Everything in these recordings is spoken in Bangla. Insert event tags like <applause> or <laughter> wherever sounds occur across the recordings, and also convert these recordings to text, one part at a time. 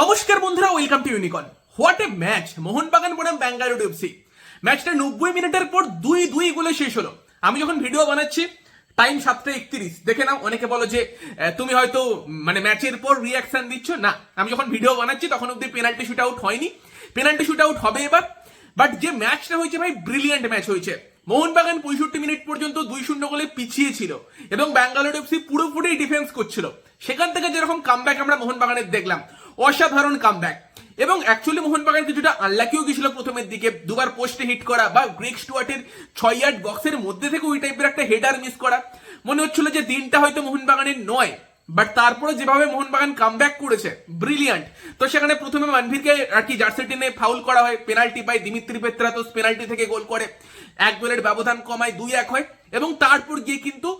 নমস্কার বন্ধুরা welcome to Unicon what a match Mohun Bagan বনাম ব্যাঙ্গালোর এফসি ম্যাচটা নব্বই মিনিটের পর দুই দুই গোলে শেষ হলো। আমি যখন ভিডিও বানাচ্ছি টাইম সাতটা একত্রিশ। দেখে নাও, অনেকে বলো যে তুমি হয়তো মানে ম্যাচের পর রিয়াকশন দিচ্ছ না, আমি যখন ভিডিও বানাচ্ছি, তখন অব্দি পেনাল্টি শুট আউট হয়নি। পেনাল্টি শুট আউট হবে এবার। বাট যে ম্যাচটা হয়েছে ভাই ব্রিলিয়ান্ট ম্যাচ হয়েছে। মোহনবাগান পঁয়ষট্টি মিনিট পর্যন্ত দুই শূন্য গোলে পিছিয়ে ছিল এবং ব্যাঙ্গালোর এফসি পুরোপুরি ডিফেন্স করছিল। সেখান থেকে যেরকম কামব্যাক আমরা মোহনবাগানের দেখলাম। অসাধারণ কাম ব্যাক এবং অ্যাকচুয়ালি মোহনবাগান কিছুটা আনলাকিও গেছিল প্রথমের দিকে। দুবার পোস্টে হিট করা বা গ্রিক স্টুয়ার্টের ছয় ইয়ার্ড বক্সের মধ্যে থেকে ওই টাইপের একটা হেডার মিস করা। মনে হচ্ছিল যে দিনটা হয়তো মোহনবাগানের নয়। বাট তারপরে যেভাবে মোহনবাগান কামব্যাক করেছে ব্রিলিয়ান্ট তো সেখানে প্রথমে মানভীরকে আর কি জার্সি টেনে ফাউল করা হয় পেনাল্টি পায়, দিমিত্রি পেত্রাতোস পেনাল্টি থেকে গোল করে। এক গোলের ব্যবধান কমায়, দুই এক হয়। এবং তারপর গিয়ে কিন্তু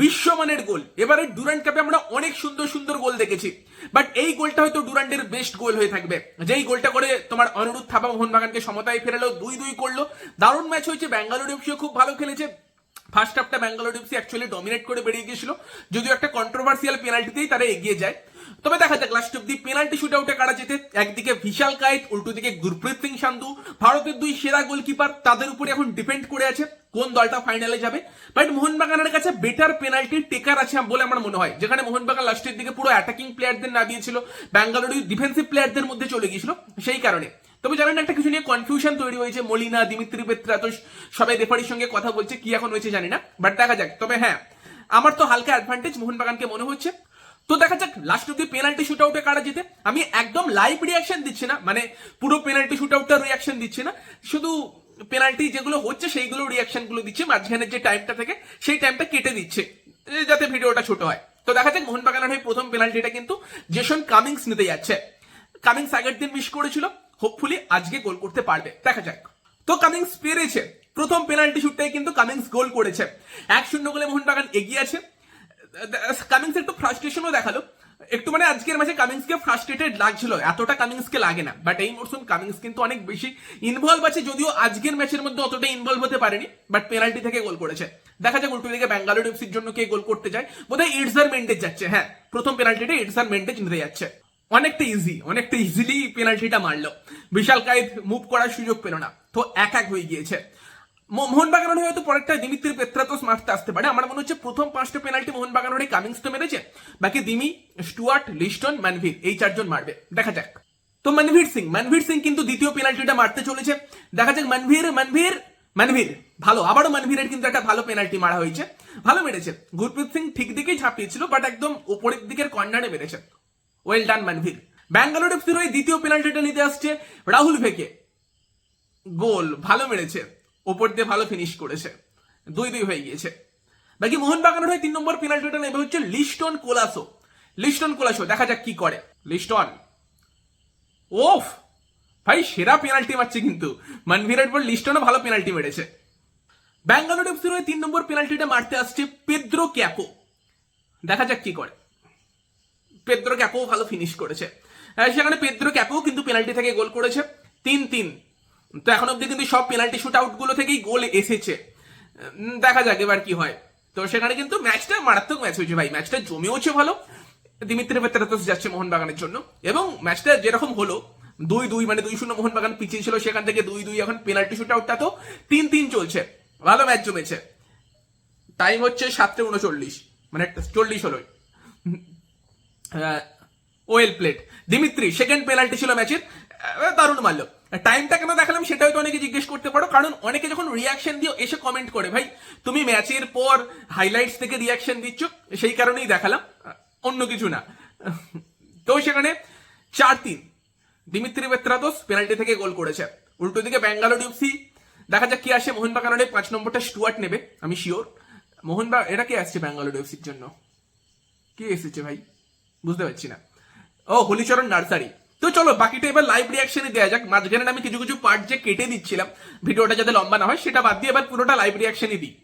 বিশ্বমানের গোল। এবারে ডুরান্ড কাপে আমরা অনেক সুন্দর সুন্দর গোল দেখেছি। বাট এই গোলটা হয়তো ডুরান্ডের বেস্ট গোল হয়ে থাকবে। যেই গোলটা করে তোমার অনুরোধ থাপা মোহনবাগানকে সমতায় ফেরালো, দুই দুই করল। দারুণ ম্যাচ হয়েছে ব্যাঙ্গালোর এফসিও খুব ভালো খেলেছে। ফার্স্ট হাফটা ব্যাঙ্গালোর এফসি অ্যাকচুয়ালি ডমিনেট করে বেরিয়ে গিয়েছিল। যদিও একটা কন্ট্রোভার্সিয়াল পেনাল্টিতেই তারা এগিয়ে যায়। তবে দেখা যাক লাস্ট অব্দি পেনাল্টি শুট আউটে কারা যেতে একদিকে বিশাল কায়েত উল্টো দিকে গুরপ্রীত সিং সান্ধু ভারতের দুই সেরা গোলকিপার তাদের উপরে এখন ডিপেন্ড করে আছে কোন দলটা ফাইনালে যাবে। বাট মোহনবাগানের কাছে বেটার পেনাল্টি টেকার আছে বলে আমার মনে হয়। যেখানে মোহনবাগান লাস্টের দিকে পুরো অ্যাটাকিং প্লেয়ারদের না দিয়েছিল ব্যাঙ্গালোর ডিফেন্সিভ প্লেয়ারদের মধ্যে চলে গিয়েছিল। সেই কারণে। তবে জানেন একটা কিছু নিয়ে কনফিউশন তৈরি হয়েছে, মলিনা, দিমিত্রি পেত্রাতোস সবাই রেফারির সঙ্গে কথা বলছে, কি এখন হয়েছে জানি না বাট দেখা যাক। তবে হ্যাঁ আমার তো হালকা অ্যাডভান্টেজ মোহনবাগানকে মনে হচ্ছে। তো দেখা যাক লাস্ট অব্দি পেনাল্টি শুট আউটে কারা যেতে আমি একদম লাইভ রিয়াকশন দিচ্ছি না মানে পুরো পেনাল্টি শুট আউটটার রিয়াকশন দিচ্ছি না। শুধু পেনাল্টি যেগুলো হচ্ছে, সেইগুলো রিয়াকশনগুলো দিচ্ছে, মাঝখানের যে টাইমটা থেকে, সেই টাইমটা কেটে দিচ্ছে যাতে ভিডিওটা ছোট হয়। তো দেখা যাক, মোহনবাগানের হয়ে প্রথম পেনাল্টিটা কিন্তু জেসন কামিংস নিতে যাচ্ছে। কামিংস আগের দিন মিস করেছিল হোপফুলি আজকে গোল করতে পারবে। দেখা যাক। তো কামিংস পেরেছে। প্রথম পেনাল্টি শুটটাই কিন্তু কামিংস গোল করেছে। এক শূন্য গোলে মোহনবাগান এগিয়ে আছে। কামিংস একটু ফ্রাস্ট্রেশনও দেখাল। একটু মানে আজকের ম্যাচে কামিংসকে ফ্রাস্ট্রেটেড লাগছিল। এতটা কামিংসকে লাগে না। বাট এই মরসুম কামিংস কিন্তু অনেক বেশি ইনভলভ আছে। যদিও আজকের ম্যাচের মধ্যে অতটা ইনভলভ হতে পারেনি। বাট পেনাল্টি থেকে গোল করেছে। দেখা যাক উল্টো দিকে ব্যাঙ্গালোর এফসির জন্য কে গোল করতে যায়। বোধহয় ইটসার মেন্ডেজ যাচ্ছে। হ্যাঁ প্রথম পেনাল্টিটা ইটসার মেন্ডেজ নিতে যাচ্ছে। অনেকটা ইজি অনেকটা ইজিলি পেনাল্টিটা মারলো। বিশাল কায়েদ মুভ করার সুযোগ পেল না, তো এক এক হয়ে গিয়েছে। মো- মোহনবাগানের হয়ে হয়তো পরেরটা দিমিত্রি পেত্রাতোস মারতে আসতে পারে। আমার মনে হচ্ছে প্রথম পাঁচটা পেনাল্টি মোহনবাগানের হয়ে কামিংস তো মেরেছে। বাকি দিমি স্টুয়ার্ট লিস্টন ম্যানভির এই চারজন মারবে। দেখা যাক। তো মনভীর সিং মনভীর সিং কিন্তু দ্বিতীয় পেনাল্টিটা মারতে চলেছে। দেখা যাক মনভীর মনভীর মনভীর ভালো, আবারও মনভীরের কিন্তু একটা ভালো পেনাল্টি মারা হয়েছে। ভালো মেরেছে। গুরপ্রীত সিং ঠিক দিকেই ঝাঁপিয়েছিল বাট একদম উপরের দিকের কর্নারে মেরেছে। ওয়েল ডান মনভীর ব্যাঙ্গালোর এফসির হয়ে দ্বিতীয় পেনাল্টিটা নিতে আসছে রাহুল ভেকে। গোল ভালো মেরেছে। ওপর দিয়ে ভালো ফিনিশ করেছে। দুই দুই হয়ে গিয়েছে। বাকি মোহনবাগানের হয়ে তিন নম্বর পেনাল্টিটা নেবে হচ্ছে লিস্টন কোলাসো। লিস্টন কোলাসো, দেখা যাক কি করে। লিস্টন। ওফ! ভাই, সেরা পেনাল্টি মারছে কিন্তু। মনভীরের পর লিস্টনও ভালো পেনাল্টি মেরেছে। ব্যাঙ্গালোর এফসির হয়ে তিন নম্বর পেনাল্টিটা মারতে আসছে পেদ্রো ক্যাপো। দেখা যাক কি করে। পেদ্রো ক্যাপো ভালো ফিনিশ করেছে। সেখানে পেদ্রো ক্যাপো কিন্তু পেনাল্টি থেকে গোল করেছে। তিন তিন তো এখন অব্দি কিন্তু সব পেনাল্টি শুট আউটগুলো থেকেই গোল এসেছে। দেখা যাক এবার কি হয়। তো সেখানে কিন্তু ম্যাচটা মারাত্মক ম্যাচ হয়েছে ভাই। ম্যাচটা জমেওছে ভালো। দিমিত্রি পেত্রাতোস যাচ্ছে মোহনবাগানের জন্য। এবং ম্যাচটা যেরকম হলো দুই দুই মানে দুই শূন্য মোহনবাগান পিছিয়ে ছিল সেখান থেকে দুই দুই এখন পেনাল্টি শুট আউটটা তো তিন তিন চলছে। ভালো ম্যাচ জমেছে। টাইম হচ্ছে সাতটা উনচল্লিশ। মানে চল্লিশ হলো। Well placed Dimitri second penalty ছিল ম্যাচের দারুণ মারলো। টাইমটা কেন দেখালাম সেটা হয়তো অনেকে জিজ্ঞেস করতে পারো, কারণ অনেকে যখন রিয়াকশন দিয়ে এসে কমেন্ট করে, ভাই, তুমি ম্যাচের পর হাইলাইটস থেকে রিয়াকশন দিচ্ছ, সেই কারণেই দেখালাম অন্য কিছু না। <laughs> তো সেখানে চার তিন দিমিত্রি বেত্রাদোস পেনাল্টি থেকে গোল করেছে। উল্টো দিকে ব্যাঙ্গালোর ইউসি দেখা যাক কি আসে। মোহনবাগানের পাঁচ নম্বরটা স্টুয়ার্ট নেবে, আমি শিওর মোহনবা, এটা কে আসছে ব্যাঙ্গালোর ইউসির জন্য? কে এসেছে ভাই? বুঝতে পারছি না। ও, হলিচরণ নার্সারি। তো চলো, বাকিটা এবার লাইভ রিয়াকশনে দেওয়া যাক। মাঝখানে আমি কিছু কিছু পার্ট যে কেটে দিচ্ছিলাম, ভিডিওটা যাতে লম্বা না হয়, সেটা বাদ দিয়ে এবার পুরোটা লাইভ রিয়াকশনই দিই।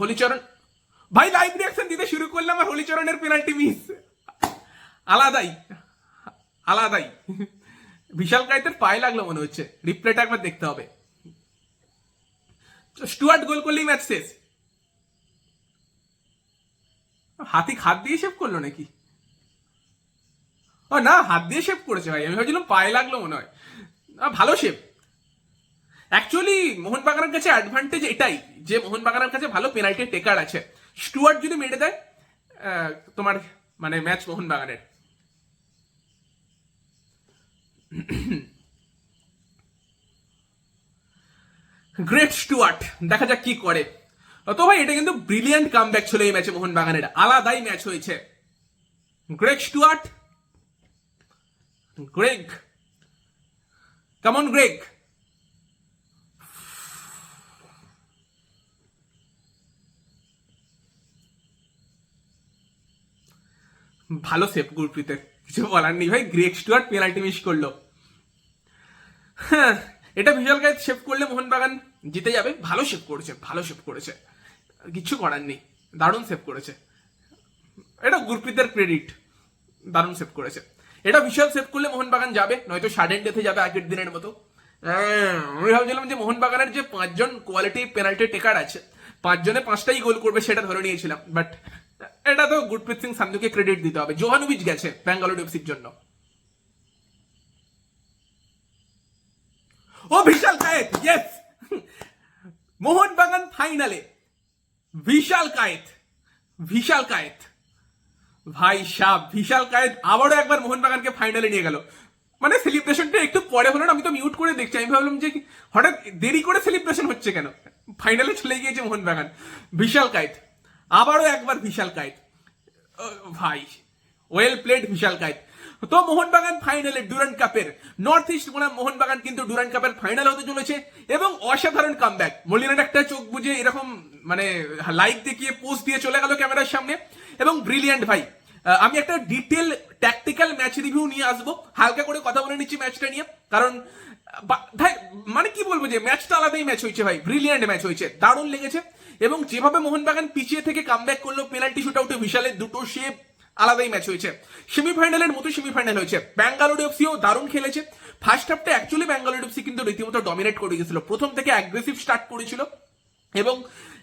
হলিচরণ ভাই লাইভ রিয়াকশন দিতে শুরু করলাম আর হলিচরণের পেনাল্টি মিস আলাদাই। আলাদাই। বিশাল কাইতের পায়ে লাগল মনে হচ্ছে। রিপ্লেটা একবার দেখতে হবে। স্টুয়ার্ট গোল করলেই ম্যাচ শেষ। হাতি খাত দিয়ে সেভ করল নাকি? না, হাত দিয়ে শেপ করেছে ভাই। আমি ভাবছিলাম পায়ে লাগল মনে হয়। ভালো শেপ অ্যাকচুয়ালি মোহনবাগানের কাছে অ্যাডভান্টেজ এটাই যে মোহনবাগানের কাছে ভালো পেনাল্টি টেকার আছে। স্টুয়ার্ট যদি মেরে দেয় তোমার মানে ম্যাচ মোহনবাগানের। গ্রেট স্টুয়ার্ট দেখা যাক কি করে। তো ভাই, এটা কিন্তু ব্রিলিয়ান্ট কামব্যাক ছিল এই ম্যাচে মোহনবাগানের। আলাদাই ম্যাচ হয়েছে। গ্রেট স্টুয়ার্ট গ্রেগ কেমন গ্রেগ ভালো সেভ গুরপ্রীতের কিছু বলার নেই ভাই গ্রেগ স্টুয়ার্ট পেনাল্টি মিস করল। হ্যাঁ এটা ভিজুয়াল গাইড সেভ করলে মোহনবাগান জিতে যাবে। ভালো সেভ করেছে, ভালো সেভ করেছে। কিছু করার নেই, দারুণ সেভ করেছে। এটা গুরপ্রীতের ক্রেডিট দারুণ সেভ করেছে। এটা বিশাল সেভ করলে মোহনবাগান যাবে নয়তো সাডেন ডেথে যাবে আগের দিনের মতো। হ্যাঁ, আমি ভাবছিলাম যে মোহনবাগানের যে পাঁচজন কোয়ালিটি পেনাল্টি টেকার আছে পাঁচজনে পাঁচটাই গোল করবে সেটা ধরে নিয়েছিলাম বাট এটা তো গুরপ্রীত সিং সান্ধুকে ক্রেডিট দিতে হবে। জোহানুবিচ গেছে ব্যাঙ্গালোর এফসির জন্য। ও বিশাল কায়েত ইয়েস মোহনবাগান ফাইনালে বিশাল কায়েত বিশাল কায়েত। ভাই সাহ বিশাল কায়েত আবারও একবার মোহনবাগানকে ফাইনালে নিয়ে গেল। মানে সেলিব্রেশনটা একটু পরে হলো আমি তো মিউট করে দেখছি। আমি ভাবলাম যে হঠাৎ দেরি করে সেলিব্রেশন হচ্ছে কেন? ফাইনালে চলে গিয়েছে মোহনবাগান। বিশাল কায়েত আবারও একবার বিশাল কায়েত ও, ভাই ওয়েল প্লেড বিশাল কায়েত তো মোহনবাগান ফাইনালে ডুরান্ট কাপের নর্থ ইস্ট বনাম মোহনবাগান কিন্তু ডুরান্ট কাপের ফাইনাল হতে চলেছে এবং অসাধারণ কামব্যাক মলিনার একটা চোখ বুঝে এরকম মানে লাইক দেখিয়ে পোস্ট দিয়ে চলে গেল ক্যামেরার সামনে। এবং ব্রিলিয়ান্ট ভাই। আমি একটা ডিটেল ট্যাকটিক্যাল ম্যাচ রিভিউ নিয়ে আসব। হালকা করে কথা বলে নিচ্ছি ম্যাচটা নিয়ে। কারণ ভাই মানে কি বলব যে ম্যাচটা আলাদাই ম্যাচ হয়েছে ভাই। ব্রিলিয়ান্ট ম্যাচ হয়েছে। দারুণ লেগেছে। এবং যেভাবে মোহনবাগান পিছিয়ে থেকে কামব্যাক করল পেনাল্টি শুট আউটে বিশালের দুটো শেপ আলাদাই ম্যাচ হয়েছে। সেমিফাইনালের মতো সেমিফাইনাল হয়েছে। ব্যাঙ্গালোর এফসিও দারুণ খেলেছে। ফার্স্ট হাফটা অ্যাকচুয়ালি ব্যাঙ্গালোর এফসি কিন্তু রীতিমতো ডমিনেট করে গেছিল প্রথম থেকে অ্যাগ্রেসিভ স্টার্ট করেছিল। এবং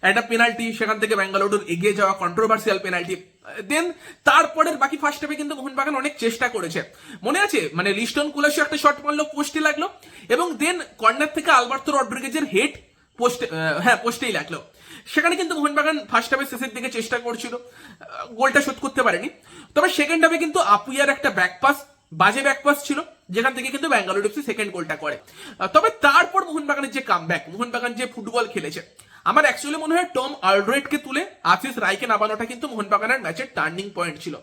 একটা পেনাল্টি সেখান থেকে ব্যাঙ্গালোর এগিয়ে যাওয়া কন্ট্রোভার্সিয়াল পেনাল্টি দেন তারপরের বাকি ফার্স্ট হাফে কিন্তু মোহনবাগান অনেক চেষ্টা করেছে। মনে আছে? মানে লিস্টন কুলাসি একটা শট মারলো পোস্টে লাগল, এবং দেন কর্নার থেকে আলবার্তো রড্রিগেজের হেড পোস্টে হ্যাঁ পোস্টেই লাগল। সেখানে কিন্তু মোহনবাগান ফার্স্ট হাফের শেষের দিকে চেষ্টা করছিল। গোলটা শোধ করতে পারেনি। তবে সেকেন্ড হাফে কিন্তু আপুইয়ার একটা ব্যাক পাস বাজে ব্যাক পাস ছিল, যেখান থেকে কিন্তু ব্যাঙ্গালোর এফসি সেকেন্ড গোলটা করে। তবে তারপর মোহনবাগানের যে কামব্যাক মোহনবাগান যে ফুটবল খেলেছে আমার অ্যাকচুয়ালি মনে হয় টম আলড্রেটকে তুলে আশিস রায়কে নামানোটা কিন্তু মোহনবাগানের ম্যাচের টার্নিং পয়েন্ট ছিল।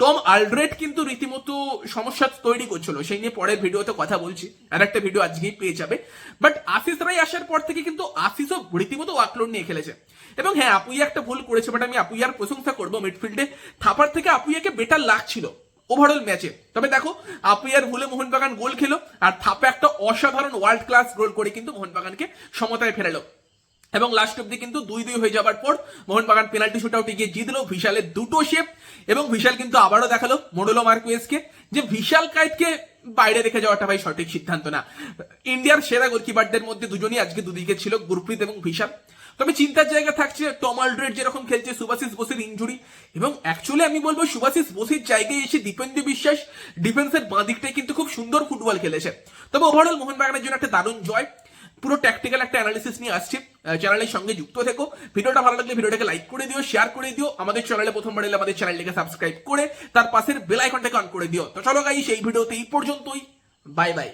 টম আলড্রেট কিন্তু রীতিমতো সমস্যা তৈরি করছিল। সেই নিয়ে পরের ভিডিওতে কথা বলছি। আর একটা ভিডিও আজকেই পেয়ে যাবে। বাট আশিস রায় আসার পর থেকে কিন্তু আশিসও রীতিমতো ওয়াকলোড নিয়ে খেলেছে। এবং হ্যাঁ আপুইয়া একটা ভুল করেছে বাট আমি আপুইয়ার প্রশংসা করব মিডফিল্ডে থাপার থেকে আপুইয়াকে বেটার লাগছিল ওভারঅল ম্যাচে তবে দেখো, আপুইয়ার ভুলে মোহনবাগান গোল খেলো, আর থাপা একটা অসাধারণ ওয়ার্ল্ড ক্লাস গোল করে কিন্তু মোহনবাগানকে সমতায় ফেরালো। এবং লাস্ট অব্দি কিন্তু দুই দুই হয়ে যাবার পর মোহনবাগান পেনাল্টি শুট আউটে গিয়ে জিতলো বিশালের দুটো শেপ এবং ভিশাল কিন্তু আবারও দেখাল মোডোলো মার্কুয়েসকে যে বিশাল কাইটকে বাইরে রেখে যাওয়াটা ভাই সঠিক সিদ্ধান্ত না। ইন্ডিয়ার সেরা গোলকিপারদের মধ্যে দুজনই আজকে দুদিকে ছিল গুরপ্রীত এবং বিশাল তবে চিন্তার জায়গা থাকছে টম আলড্রেড যেরকম খেলছে সুভাশিস বোসের ইঞ্জুরি এবং অ্যাকচুয়ালি আমি বলব সুভাশিস বোসের জায়গায় এসে দীপেন্দ্র বিশ্বাস ডিফেন্সের বাঁ দিকটায় কিন্তু খুব সুন্দর ফুটবল খেলেছে। তবে ওভারঅল মোহনবাগানের জন্য একটা দারুণ জয়। পুরো ট্যাকটিক্যাল একটা অ্যানালিসিস নিয়ে আসছি। চ্যানেলের সঙ্গে যুক্ত থেকো। ভিডিওটা ভালো লাগলে ভিডিওটাকে লাইক করে দিও শেয়ার করে দিও। আমাদের চ্যানেলে প্রথমবার এলে আমাদের চ্যানেলটাকে সাবস্ক্রাইব করে, তার পাশের বেল আইকনটাকে অন করে দিও। তো চলো গাই সেই ভিডিওতে এই পর্যন্তই। Bye bye